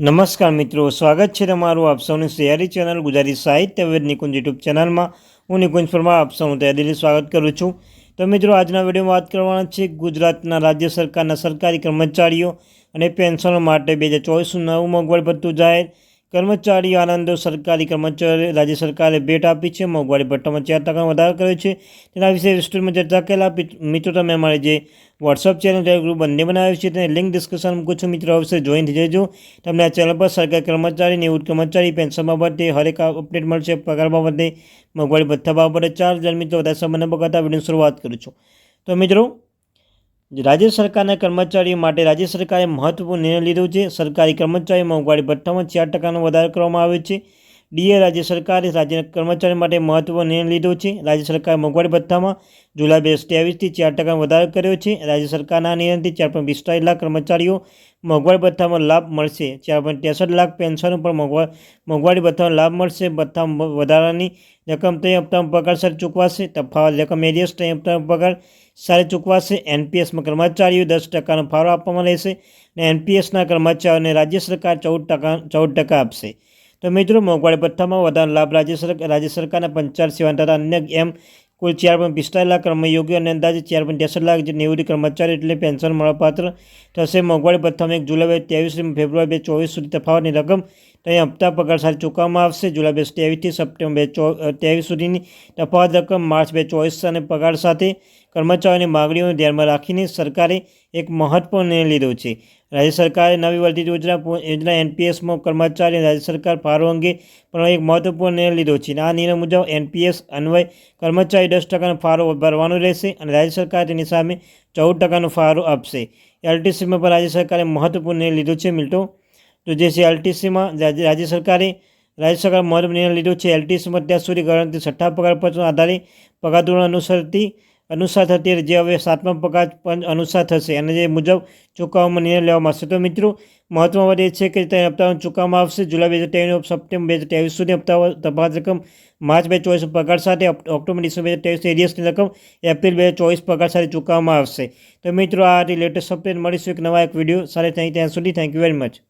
નમસ્કાર મિત્રો, સ્વાગત છે તમારું આપ સૌની સહયારી ચેનલ ગુજરાતી સાહિત્ય વેદ નિકુંજ યુટ્યુબ ચેનલમાં. હું નિકુંજ પરમાર, આપ સૌનું તૈયારી સ્વાગત કરું છું. તો મિત્રો, આજના વિડીયોમાં વાત કરવાના છે ગુજરાતના રાજ્ય સરકારના સરકારી કર્મચારીઓ અને પેન્શનો માટે બે હજાર ચોવીસનું નવું મોંઘવારી ભથ્થું જાહેર કર્મચારી આનંદો સરકારી કર્મચારી રાજ્ય સરકારે ભેટ આપી છે. મોંઘવારી ભથ્થામાં ચાર ટકાનો વધારો કર્યો છે. તેના વિશે વિસ્તૃતમાં ચર્ચા કરેલા મિત્રો તમે અમારી જે વોટ્સઅપ ચેનલ ગ્રુપ બંને બનાવ્યું છે, તેને લિંક ડિસ્કશન મૂકું છું. મિત્રો અવશ્ય જોઈન થઈ જજો. તમને આ ચેનલ પર સરકારી કર્મચારી નિવૃત્ત કર્મચારી પેન્શન બાબતે હરેક અપડેટ મળશે. પગાર બાબતે મોંઘવારી ભથ્થા બાબતે ચાર હજાર મિત્રો વધારે સંબંધ બગાતા વીડિયો શરૂઆત કરું છું. તો મિત્રો રાજ્ય સરકારના કર્મચારીઓ માટે રાજ્ય સરકારે મહત્વપૂર્ણ નિર્ણય લીધો છે. સરકારી કર્મચારી મોંઘવારી ભથ્થામાં ચાર ટકાનો વધારો કરવામાં આવ્યો છે. ડીએ રાજ્ય સરકારે રાજ્યના કર્મચારીઓ માટે મહત્વનો નિર્ણય લીધો છે. રાજ્ય સરકારે મોંઘવારી ભથ્થામાં જુલાઈ બે હજાર ત્રેવીસથી ચાર ટકાનો વધારો કર્યો છે. રાજ્ય સરકારના નિર્ણયથી ચાર પોઈન્ટ પિસ્તાળીસ લાખ કર્મચારીઓ મોંઘવારી ભથ્થામાં લાભ મળશે. ચાર પોઈન્ટ ત્રેસઠ લાખ પેન્શનો પણ મોંઘવા, મોંઘવારી ભથ્થાનો લાભ મળશે. ભથ્થામાં વધારાની રકમ ત્રણ હપ્તામાં પગાર સર ચૂકવાશે. તફાવત રકમ એરિયસ ત્રણ હપ્તામાં પગાર સારી ચૂકવાશે. એનપીએસમાં કર્મચારીઓ દસ ટકાનો ફાળો આપવામાં રહેશે અને એનપીએસના કર્મચારીઓને રાજ્ય સરકાર ચૌદ ટકા ચૌદ ટકા આપશે. તો મિત્રો, મોંઘવારી ભથ્થામાં વધારાનો લાભ રાજ્ય સરકાર રાજ્ય સરકારના પંચાયત સેવા તથા અન્ય એમ કુલ ચાર પોઈન્ટ પિસ્તાલીસ લાખ કર્મયોગીઓ અને અંદાજે ચાર પોઈન્ટ ત્રેસઠ લાખ જે નિવૃત્ત કર્મચારી એટલે પેન્શન મળવાપાત્ર થશે. મોંઘવારી ભથ્થામાં એક જુલાઈ બે ત્રેવીસ ફેબ્રુઆરી બે ચોવીસ સુધી તફાવતની રકમ ત્યાં હપ્તા પગાર સાથે ચૂકવવામાં આવશે. જુલાઈ બે ત્રેવીસથી સપ્ટેમ્બર બે ત્રેવીસ સુધીની તફાવત રકમ માર્ચ બે ચોવીસ અને પગાર સાથે કર્મચારીઓની માગણીઓને ધ્યાનમાં રાખીને સરકારે એક મહત્વનો નિર્ણય લીધો છે. રાજ્ય સરકારે નવી વર્ધિત યોજના યોજના એનપીએસમાં કર્મચારી રાજ્ય સરકાર ફાળો અંગે પણ એક મહત્વપૂર્ણ નિર્ણય લીધો છે. આ નિર્ણય મુજબ એનપીએસ અન્વય કર્મચારી દસ ટકાનો ફાળો ભરવાનો રહેશે અને રાજ્ય સરકાર તેની સામે ચૌદ ટકાનો ફાળો આપશે. એલટીસીમાં પણ રાજ્ય સરકારે મહત્વપૂર્ણ નિર્ણય લીધો છે, મિલ્ટો. તો જે છે એલટીસીમાં, રાજ્ય સરકારે, રાજ્ય સરકાર મહત્વ નિર્ણય લીધો છે. એલટીસીમાં અત્યાર સુધી ગણતરી છઠ્ઠા પર આધારે પગાર ધોરણ અનુસરતી અનુસાર થતી જે હવે સાતમા પગાર પંચ અનુસાર થશે. અને જે મુજબ ચૂકવવામાં નિર્ણય લેવામાં આવશે. તો મિત્રો મહત્વ વાત એ છે કે તે હપ્તાઓ ચૂકવવામાં આવશે. જુલાઈ બે હજાર ત્રેવીસ સપ્ટેમ્બર બે હજાર ત્રેવીસ સુધી હપ્તાઓ તફાવત રકમ, માર્ચ બે ચોવીસ પગાર સાથે ઓક્ટોબર, ડિસેમ્બર બે હજાર ત્રેવીસ એરિયસની રકમ, એપ્રિલ બે હજાર ચોવીસ પગાર સાથે ચૂકવવામાં આવશે. તો મિત્રો, આ લેટેસ્ટ અપડેટ. મળીશું એક નવા એક વીડિયો સાથે. ત્યાં સુધી થેન્ક યુ વેરી મચ